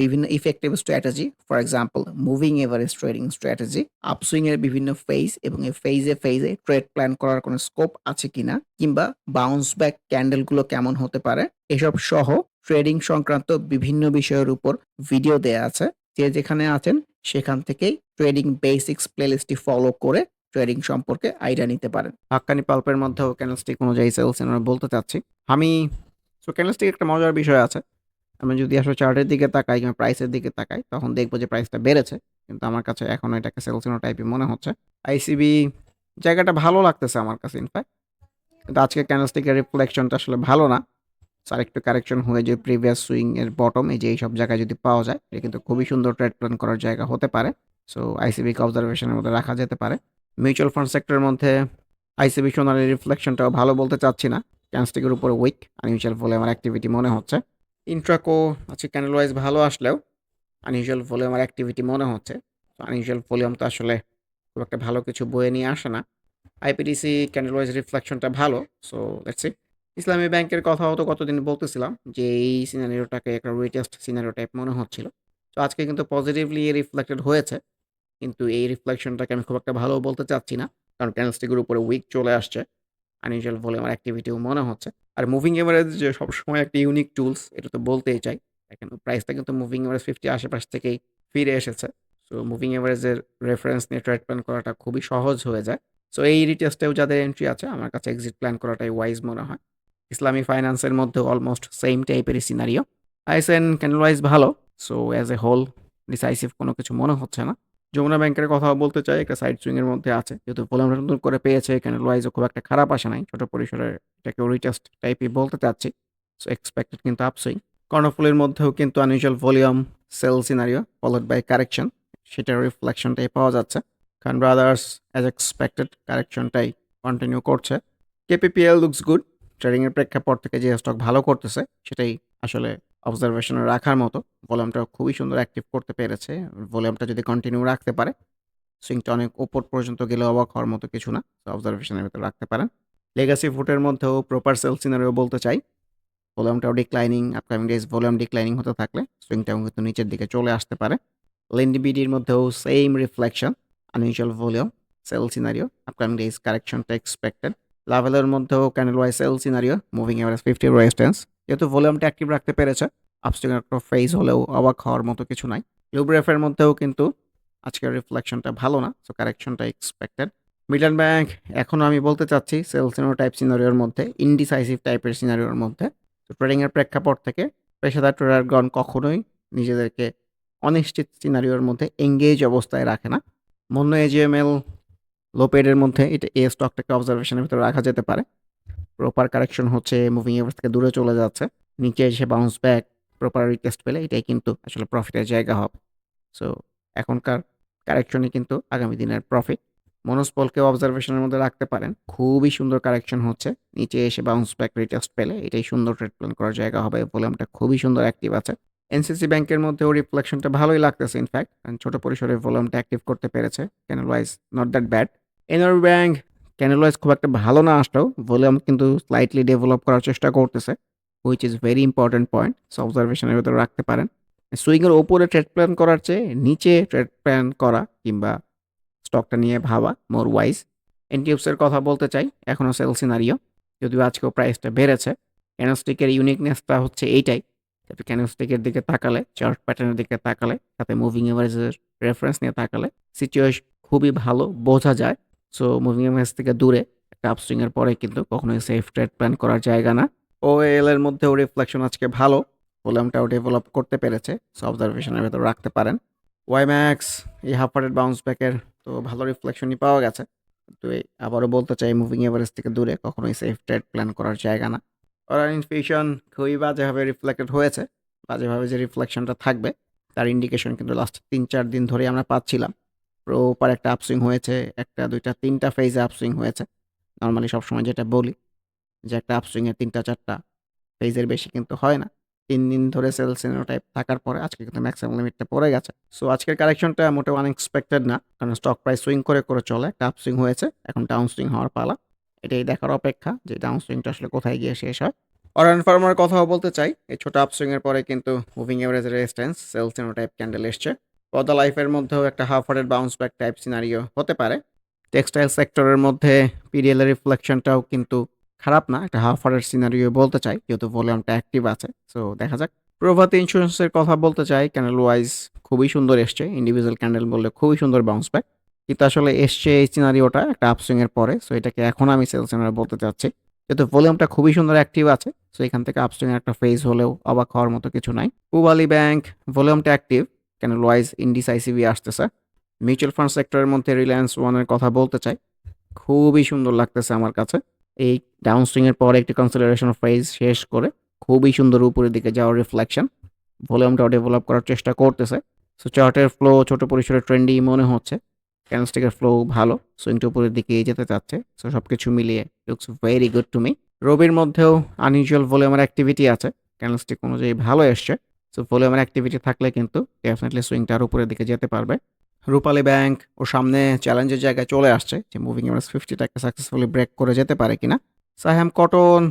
বিভিন্ন effective strategy, for example moving average trading strategy, upswing এর বিভিন্ন ফেজ এবং এই ফেজে, ফেজে ট্রেড প্ল্যান করার কোনো স্কোপ আছে কিনা কিংবা বাউন্স ব্যাক ক্যান্ডেলগুলো কেমন হতে পারে, এসব সহ ট্রেডিং সংক্রান্ত বিভিন্ন বিষয়ের উপর ভিডিও দেয়া আছে। যে যেখানে আছেন সেখান থেকেই ট্রেডিং বেসিক্স প্লেলিস্টটি ফলো করে ট্রেডিং সম্পর্কে আইডিয়া নিতে পারেন। হাক্কানি পাল্পের মধ্যেও ক্যান্ডেলস্টিক অনুযায়ী সেলস বলতে চাচ্ছি। আমি সো ক্যান্ডেলস্টিক একটা মজার বিষয় আছে। আমি যদি আসলে চার্টের দিকে তাকাই কিংবা প্রাইসের দিকে তাকাই, তখন দেখব যে প্রাইসটা বেড়েছে। কিন্তু আমার কাছে এখনও এটাকে সেলস ইনো টাইপই মনে হচ্ছে। আইসিবি জায়গাটা ভালো লাগতেছে আমার কাছে ইনফ্যাক্ট। কিন্তু আজকে ক্যান্ডেলস্টিকের রিফ্লেকশনটা আসলে ভালো না। সো আরেকটু কারেকশন হয়ে যে প্রিভিয়াস সুইং এর বটম এই যে এইসব জায়গায় যদি পাওয়া যায়, এটা কিন্তু খুবই সুন্দর ট্রেড প্ল্যান করার জায়গা হতে পারে। সো আইসিবিকে অবজারভেশনের মধ্যে রাখা যেতে পারে। মিউচুয়াল ফান্ড সেক্টরের মধ্যে আইসিবি সোনালী রিফ্লেকশনটাও ভালো বলতে চাচ্ছি না। ক্যান্ডেলস্টিকের উপরে উইক আনইউজুয়াল আমার অ্যাক্টিভিটি মনে হচ্ছে। ইন্ট্রাকো আছে ক্যান্ডেল ওয়াইজ ভালো আসলেও আনইউজুয়াল ভলিউমের অ্যাক্টিভিটি মনে হচ্ছে। তো আনইউজুয়াল ভলিউম তো আসলে খুব একটা ভালো কিছু বয়ে নিয়ে আসে না। আইপিডিসি ক্যান্ডেল ওয়াইজ রিফ্লেকশনটা ভালো। So let's. ইসলামী ব্যাংকের কথাও তো কতদিন বলতেছিলাম যে এই সিনারিওটাকে একটা রিটেস্ট সিনারিও টাইপ মনে হচ্ছিল। তো আজকে কিন্তু পজিটিভলি রিফ্লেক্টেড হয়েছে। কিন্তু এই রিফ্লেকশনটাকে আমি খুব একটা ভালো বলতে চাচ্ছি না। কারণ ক্যান্ডেলস্টিকের উপরে উইক চলে আসছে। আনইউজুয়াল ভলিউমের অ্যাক্টিভিটিও মনে হচ্ছে। আর মুভিং এভারেজ যে সবসময় একটা ইউনিক টুলস এটা তো বলতেই চাই। দেখেন প্রাইসটা কিন্তু মুভিং এভারেজ 50 আশেপাশ থেকেই ফিরে এসেছে। সো মুভিং এভারেজের রেফারেন্স নিয়ে প্ল্যান করাটা খুবই সহজ হয়ে যায়। সো এই রিটেস্টেও যাদের এন্ট্রি আছে, আমার কাছে এক্সিট প্ল্যান করাটাই ওয়াইজ মনে হয়। ইসলামী ফাইন্যান্সের মধ্যে অলমোস্ট সেম টাইপেরই সিনারিও। আইএসএন ক্যান্ডেল ওয়াইজ ভালো। So as a whole decisive কোনো কিছু মনে হচ্ছে না। যমুনা ব্যাংকের কথা বলতে চাই, একটা সাইড সুইং এর মধ্যে আছে। যেহেতু ভলিউমটা নতুন করে পেয়েছে ক্যান্ডেল ওয়াইজও খুব একটা খারাপ আসে নাই। ছোট পরিসরে এটাকেও রিটেস্ট টাইপই বলতে চাচ্ছি। সো এক্সপেক্টেড কিন্তু আপসুইং। কর্ণফুলীর মধ্যেও কিন্তু unusual volume sell scenario followed by correction সেটার রিফ্লেকশনটাই পাওয়া যাচ্ছে। কারণ ব্রাদার্স অ্যাজ এক্সপেক্টেড কারেকশনটাই কন্টিনিউ করছে। KPPL looks good. ট্রেডিং এর প্রেক্ষাপট থেকে যে স্টক ভালো করতেছে, সেটাই আসলে অবজারভেশনে রাখার মতো। ভলিউমটা খুবই সুন্দর অ্যাক্টিভ করতে পেরেছে। ভলিউমটা যদি কন্টিনিউ রাখতে পারে সুইংটা অনেক ওপর পর্যন্ত গেলে অবাক হওয়ার মতো কিছু না। অবজারভেশনের ভেতরে রাখতে পারেন। লেগাসি ফুটের মধ্যেও প্রপার সেল সিনারিও বলতে চাই। ভলিউমটাও declining upcoming days volume declining হতে থাকলে সুইংটাও কিন্তু নিচের দিকে চলে আসতে পারে। লেন্ডিবিডির মধ্যেও same reflection unusual volume sell scenario upcoming days কারেকশনটা expected. লাভেলের মধ্যেও candle wise sell scenario moving average 50 resistance যেহেতু ভলিউমটা অ্যাক্টিভ রাখতে পেরেছে আপস্ট্রিং একটা ফেজ হলেও অবাক হওয়ার মতো কিছু নাই। লুব্রেফের মধ্যেও কিন্তু আজকের রিফ্লেকশনটা ভালো না। সো কারেকশনটা এক্সপেক্টেড। মিডল্যান্ড ব্যাংক এখনও আমি বলতে চাচ্ছি সেল সিনো টাইপ সিনারিওর মধ্যে ইনডিসাইসিভ টাইপের সিনারিওর মধ্যে। তো ট্রেডিং এর প্রেক্ষাপট থেকে পেশাদার ট্রেডারগণ কখনোই নিজেদেরকে অনিশ্চিত সিনারিওর মধ্যে এঙ্গেজ অবস্থায় রাখে না। মন্য এজিএমএল লো পেডের মধ্যে এটা এই স্টকটাকে অবজারভেশনের ভিতরে রাখা যেতে পারে। প্রপার কারেকশন হচ্ছে মুভিং এভারেজ থেকে দূরে চলে যাচ্ছে। নিচে এসে বাউন্স ব্যাক প্রপার রিটেস্ট পেলে এটাই কিন্তু আসলে প্রফিটের জায়গা হবে। সো এখনকার কারেকশনই কিন্তু আগামী দিনের প্রফিট। মনোস্পলকেও অবজারভেশনের মধ্যে রাখতে পারেন। খুবই সুন্দর কারেকশন হচ্ছে। নিচে এসে বাউন্স ব্যাক রিটেস্ট পেলে এটাই সুন্দর ট্রেড প্ল্যান করার জায়গা হবে। ভলিউমটা খুবই সুন্দর অ্যাক্টিভ আছে। এনসিসি ব্যাংকের মধ্যেও রিফ্লেকশনটা ভালোই লাগতেছে ইনফ্যাক্ট। ছোট পরিসরে ভলিউমটা অ্যাক্টিভ করতে পেরেছে। Candle wise not that bad. NRB bank candle wise খুব একটা ভালো না আসলেও ভলিউম কিন্তু স্লাইটলি ডেভেলপ করার চেষ্টা করতেছে। Which is very important point. অবজারভেশনের ভেতরে রাখতে পারেন। সুইং ওপরে ট্রেড প্ল্যান করার চেয়ে নিচে ট্রেড প্ল্যান করা কিংবা স্টকটা নিয়ে ভাবা মোর ওয়াইজ। এনটিউবস এর কথা বলতে চাই। এখনও সেল সিনারিও। যদিও আজকেও প্রাইসটা বেড়েছে। ক্যানোস্টিকের ইউনিকনেসটা হচ্ছে এইটাই আপনি ক্যানোস্টিকের দিকে তাকালে চার্ট প্যাটার্নের দিকে তাকালে সাথে মুভিং এভারেজের রেফারেন্স নিয়ে তাকালে সিচুয়েশন খুবই ভালো, বোঝা যায় সো মুভিং এভারেজ থেকে দূরে, একটা আপসুইং এর পরে কিন্তু কখনোই সেফ ট্রেড প্ল্যান করার জায়গা না। ও এল এর মধ্যেও রিফ্লেকশন আজকে ভালো ভলিউমটাও ডেভেলপ করতে পেরেছে সো অবজারভেশনের ভেতর রাখতে পারেন। ওয়াই ম্যাক্স এই হাফ হার্টেড বাউন্স ব্যাকের তো ভালো রিফ্লেকশনই পাওয়া গেছে তো এই আবারও বলতে চাই মুভিং এভারেজ থেকে দূরে, কখনোই সেফ ট্রেড প্ল্যান করার জায়গা না। ওরার ইনফিউশন খুবই বাজেভাবে রিফ্লেক্টেড হয়েছে, বাজেভাবে যে রিফ্লেকশনটা থাকবে, তার ইন্ডিকেশন কিন্তু লাস্ট তিন চার দিন ধরেই আমরা পাচ্ছিলাম। প্রপার একটা আপসুইং হয়েছে, একটা, দুইটা, তিনটা ফেজে আপসুইং হয়েছে। নর্মালি সবসময় যেটা বলি, যে একটা আপসুইংয়ের তিনটা, চারটা ফেজের বেশি কিন্তু হয় না। তিন দিন ধরে সেল টাইপ থাকার পরে আজকে কিন্তু ম্যাক্সিমাম লিমিটটা পড়ে গেছে। সো আজকের কারেকশনটা মোটেও আনএক্সপেক্টেড না, কারণ স্টক প্রাইস সুইং করে করে চলে, একটা আপসুইং হয়েছে, এখন ডাউন সুইং হওয়ার পালা। এটাই দেখার অপেক্ষা যে ডাউন সুইংটা আসলে কোথায় গিয়ে শেষ হয়। অরান ফার্মার কথাও বলতে চাই, এই ছোট আপসুইং এর পরে কিন্তু moving average resistance sell type candle এসছে। পদা লাইফের মধ্যেও একটা half hearted bounce back type scenario হতে পারে। টেক্সটাইল সেক্টরের মধ্যে পিডিএল রিফ্লেকশনটাও কিন্তু খারাপ না, একটা হাফ হার্টেড সিনারিও বলতে চাই, যেহেতু ভলিউমটা অ্যাক্টিভ আছে সো দেখা যাক। প্রভাতী ইন্স্যুরেন্সের কথা বলতে চাই ক্যান্ডেল ওয়াইজ খুবই সুন্দর এসছে ইন্ডিভিজুয়াল ক্যান্ডেল বললে খুবই সুন্দর বাউন্স ব্যাক কিন্তু আসলে এসছে এই সিনারিওটা একটা আপসুইং এর পরে সো এটাকে এখন আমি সেল সিনারি বলতে চাচ্ছি। যেহেতু ভলিউমটা খুবই সুন্দর অ্যাক্টিভ আছে সো এখান থেকে আপসুইং এর একটা ফেজ হলেও অবাক হওয়ার মতো কিছু নাই। পুবালি ব্যাংক ভলিউমটা অ্যাক্টিভ ক্যান্ডেল ওয়াইজ ইনডিসাইসিভই আসতেছে। মিউচুয়াল ফান্ড সেক্টরের মধ্যে রিলায়েন্স ওয়ানের কথা বলতে চাই, খুবই সুন্দর লাগতেছে আমার কাছে। এই ডাউন সুইংয়ের পরে একটি কনসিডারেশন ফেজ শেষ করে খুবই সুন্দর উপরের দিকে যাওয়ার রিফ্লেকশন ভলিউমটাও ডেভেলপ করার চেষ্টা করতেছে। সো চার্টের ফ্লো ছোট পরিসরে ট্রেন্ডি মনে হচ্ছে। ক্যানস্টিকের ফ্লো ভালো সুইংটা উপরের দিকে যেতে চাচ্ছে। সো সব কিছু মিলিয়ে looks very good to me রবির মধ্যেও আনইউজুয়াল ভলিউমের অ্যাক্টিভিটি আছে। ক্যানস্টিক অনুযায়ী ভালো এসছে। সো ভলিউমের অ্যাক্টিভিটি থাকলে কিন্তু ডেফিনেটলি সুইংটা আর উপরের দিকে যেতে পারবে। রূপালী ব্যাংক ও সামনে চ্যালেঞ্জের জায়গায় চলে আসছে যে মুভিং এভারেজ ফিফটিটাকে সাকসেসফুলি ব্রেক করে যেতে পারে কিনা। Saiham cotton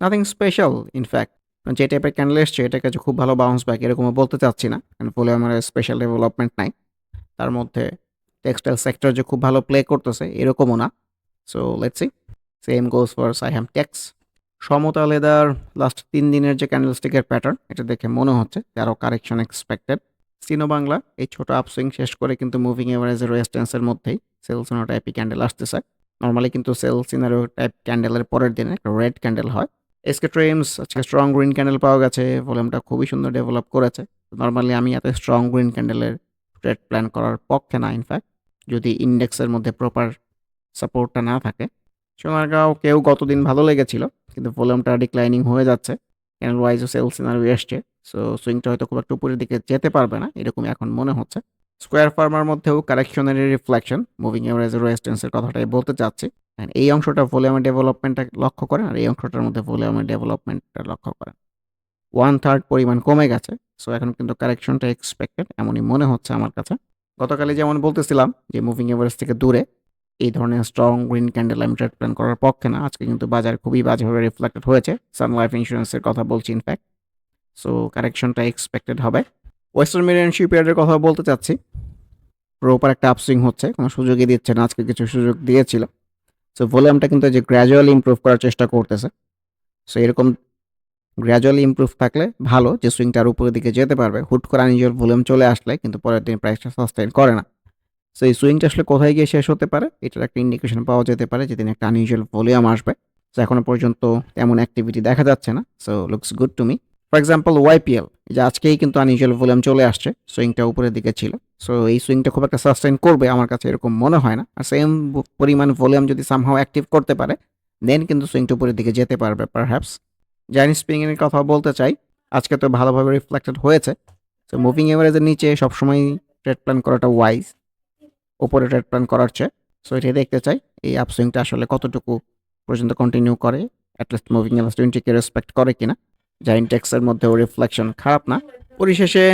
nothing special in fact যে টাইপের ক্যান্ডেল এসছে, এটাকে যে খুব ভালো বাউন্স ব্যাক এরকমও বলতে চাচ্ছি না। কারণ ভলিউমের স্পেশাল ডেভেলপমেন্ট নাই। তার মধ্যে টেক্সটাইল সেক্টর যে খুব ভালো প্লে করতেছে, এরকমও না। So let's same goes for Saiham tex Samata leather last তিন দিনের যে ক্যান্ডেলস্টিকের প্যাটার্ন এটা দেখে মনে হচ্ছে আরও কারেকশন এক্সপেক্টেড সিনো বাংলা এই ছোট আপসুইং শেষ করে কিন্তু মুভিং এভারেজের রেজিস্ট্যান্সের মধ্যেই সেল সিনো টাইপই ক্যান্ডেল আসতেছে। নর্মালি কিন্তু সেল সিনারো টাইপ ক্যান্ডেলের পরের দিনে একটা রেড ক্যান্ডেল হয়। এসকে ট্রেমস আজকে স্ট্রং গ্রিন ক্যান্ডেল পাওয়া গেছে ভলিউমটা খুবই সুন্দর ডেভেলপ করেছে। নর্মালি আমি এত স্ট্রং গ্রিন ক্যান্ডেলের ট্রেড প্ল্যান করার পক্ষে না ইনফ্যাক্ট যদি ইন্ডেক্সের মধ্যে প্রপার সাপোর্টটা না থাকে সোনারগাঁও কেউ গতদিন ভালো লেগেছিল, কিন্তু ভলিউমটা ডিক্লাইনিং হয়ে যাচ্ছে। ক্যান্ডেল ওয়াইজও সেল সিনারি এসছে সো সুইংটা হয়তো খুব একটা উপরের দিকে যেতে পারবে না এরকমই এখন মনে হচ্ছে। স্কোয়ার ফার্মার মধ্যেও কারেকশনের রিফ্লেকশন মুভিং এভারেজ রেজিস্ট্যান্সের কথাটাই বলতে চাচ্ছি। এই অংশটা ভলিউমের ডেভেলপমেন্টটা লক্ষ্য করেন, আর এই অংশটার মধ্যে ভলিউমের ডেভেলপমেন্টটা লক্ষ্য করেন। ওয়ান থার্ড পরিমাণ কমে গেছে সো এখন কিন্তু কারেকশনটা এক্সপেক্টেড এমনই মনে হচ্ছে আমার কাছে। গতকালে যেমন বলতেছিলাম যে মুভিং এভারেজ থেকে দূরে এই ধরনের স্ট্রং গ্রিন ক্যান্ডেল আমি ট্রেড প্ল্যান করার পক্ষে না। আজকে কিন্তু বাজার খুবই বাজেভাবে রিফ্লেক্টেড হয়েছে। সান লাইফ ইন্স্যুরেন্সের কথা বলছি ইনফ্যাক্ট সো কারেকশনটা এক্সপেক্টেড হবে। ওয়েস্টার্ন মিডিয়ান শিপইয়ার্ডের কথা বলতে চাচ্ছি। প্রপার একটা আপসুইং হচ্ছে, কোনো সুযোগই দিচ্ছে না, আজকে কিছু সুযোগ দিয়েছিল। সো ভলিউমটা কিন্তু যে গ্র্যাজুয়ালি ইমপ্রুভ করার চেষ্টা করতেছে। সো এরকম গ্র্যাজুয়ালি ইমপ্রুভ থাকলে ভালো, যে সুইংটার উপরের দিকে যেতে পারবে। হুট করে আনইউজুয়াল ভলিউম চলে আসলে, কিন্তু পরের দিন প্রাইসটা সাস্টেইন করে না। সো এই সুইংটা আসলে কোথায় গিয়ে শেষ হতে পারে? এটার একটা ইন্ডিকেশন পাওয়া যেতে পারে যেদিন একটা আনইউজুয়াল ভলিউম আসবে। সো এখনও পর্যন্ত তেমন অ্যাক্টিভিটি দেখা যাচ্ছে না। So looks good to me for example YPL যে আজকেই কিন্তু আনইউজুয়াল ভলিউম চলে আসছে। সুইংটা উপরের দিকে ছিল। সো এই সুইংটা খুব একটা সাস্টেইন করবে আমার কাছে এরকম মনে হয় না। আর সেম পরিমাণ ভলিউম যদি সামহাও অ্যাক্টিভ করতে পারে দেন কিন্তু সুইংটা উপরের দিকে যেতে পারবে পারহ্যাপস জাইনি স্প্রিংয়ের কথা বলতে চাই। আজকে তো ভালোভাবে রিফ্লেক্টেড হয়েছে। সো মুভিং এভারেজের নিচে সবসময় ট্রেড প্ল্যান করাটা ওয়াইজ ওপরে ট্রেড প্ল্যান করার চেয়ে। সো এটাই দেখতে চাই, এই আপসুইংটা আসলে কতটুকু পর্যন্ত কন্টিনিউ করে অ্যাটলিস্ট মুভিং এভারেজ টোয়েন্টিকে রেসপেক্ট করে কিনা। যা ইন্ডেক্সের মধ্যেও রিফ্লেকশন খারাপ না। পরিশেষে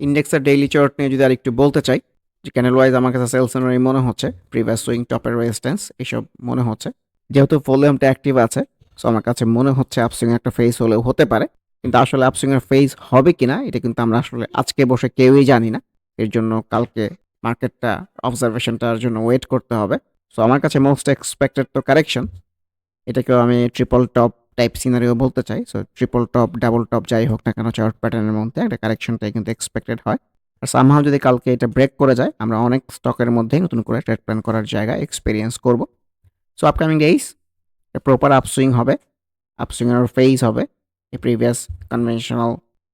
ইন্ডেক্সের ডেইলি চার্ট নিয়ে যদি আর একটু বলতে চাই, যে ক্যানেল ওয়াইজ আমার কাছে সেলস মনে হচ্ছে প্রিভিয়াস সুইং টপের রেজিস্ট্যান্স এইসব মনে হচ্ছে। যেহেতু ভলিউমটা অ্যাক্টিভ আছে সো আমার কাছে মনে হচ্ছে আপসুইং একটা ফেস হলেও হতে পারে। কিন্তু আসলে আপসুইং এর ফেজ হবে কিনা, এটা কিন্তু আমরা আসলে আজকে বসে কেউই জানি না। এর জন্য কালকে মার্কেটটা অবজারভেশনটার জন্য ওয়েট করতে হবে সো আমার কাছে মোস্ট এক্সপেক্টেড তো কারেকশন এটাকেও আমি ট্রিপল টপ টাইপ সিনারিও বলতে চাই। So triple top, double top যাই হোক না কেন চার্ট প্যাটার্নের মধ্যে একটা কারেকশনটাই কিন্তু এক্সপেক্টেড হয়। আর সামহাউ যদি কালকে এটা ব্রেক করে যায়, আমরা অনেক স্টকের মধ্যেই নতুন করে ট্রেড প্ল্যান করার জায়গা এক্সপিরিয়েন্স করব। সো আপকামিং ডেইজ এ প্রপার আপসুইং হবে। আপসুইং এর ফেজ হবে। প্রিভিয়াস কনভেনশনাল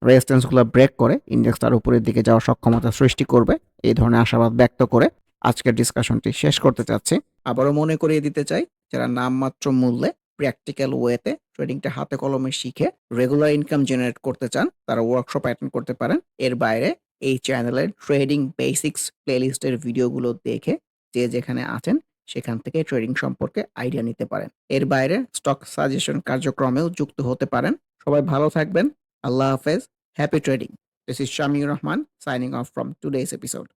রেজিস্ট্যান্সগুলো ব্রেক করে ইন্ডেক্স তার উপরের দিকে যাওয়ার সক্ষমতা সৃষ্টি করবে। এই ধরনের আশাবাদ ব্যক্ত করে আজকের ডিসকাশনটি শেষ করতে চাচ্ছি। আবারও মনে করিয়ে দিতে চাই, যারা নামমাত্র মূল্যে প্র্যাকটিক্যাল ওয়েতে ট্রেডিংটা হাতে কলমে শিখে রেগুলার ইনকাম জেনারেট করতে চান, তারা ওয়ার্কশপ অ্যাটেন্ড করতে পারেন। এর বাইরে এই চ্যানেলের ট্রেডিং বেসিক্স প্লেলিস্টের ভিডিওগুলো দেখে যে যেখানে আছেন সেখান থেকে ট্রেডিং সম্পর্কে আইডিয়া নিতে পারেন। এর বাইরে স্টক সাজেশন কার্যক্রমেও যুক্ত হতে পারেন। সবাই ভালো থাকবেন। আল্লাহ হাফেজ। Happy trading. This is Shamir Rahman signing off from today's episode.